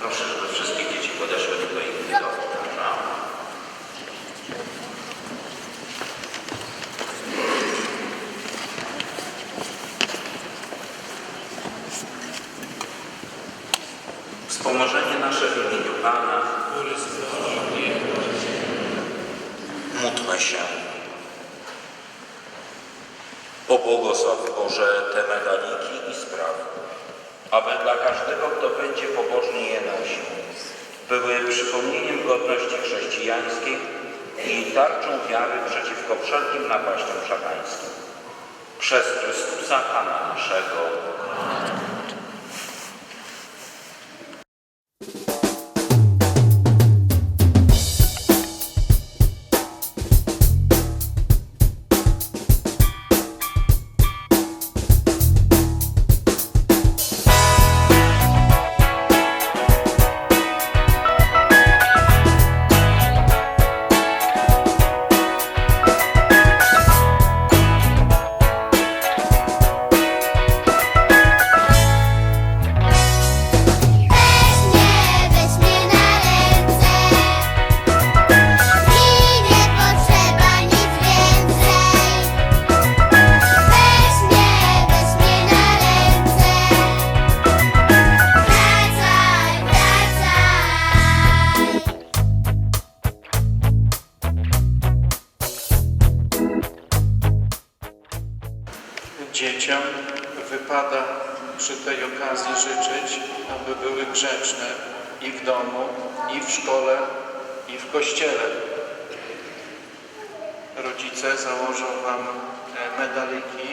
Proszę, żeby wszystkie dzieci podeszły tutaj do ołtarza. Wspomożenie nasze w imieniu Pana, Módlmy się. Pobłogosław Boże te medaliki i sprawy, aby dla każdego, kto będzie pobożnie były przypomnieniem godności chrześcijańskiej i tarczą wiary przeciwko wszelkim napaściom szatańskim. Przez Chrystusa Pana naszego. Dzieciom wypada przy tej okazji życzyć, aby były grzeczne i w domu, i w szkole, i w kościele. Rodzice założą Wam e, medaliki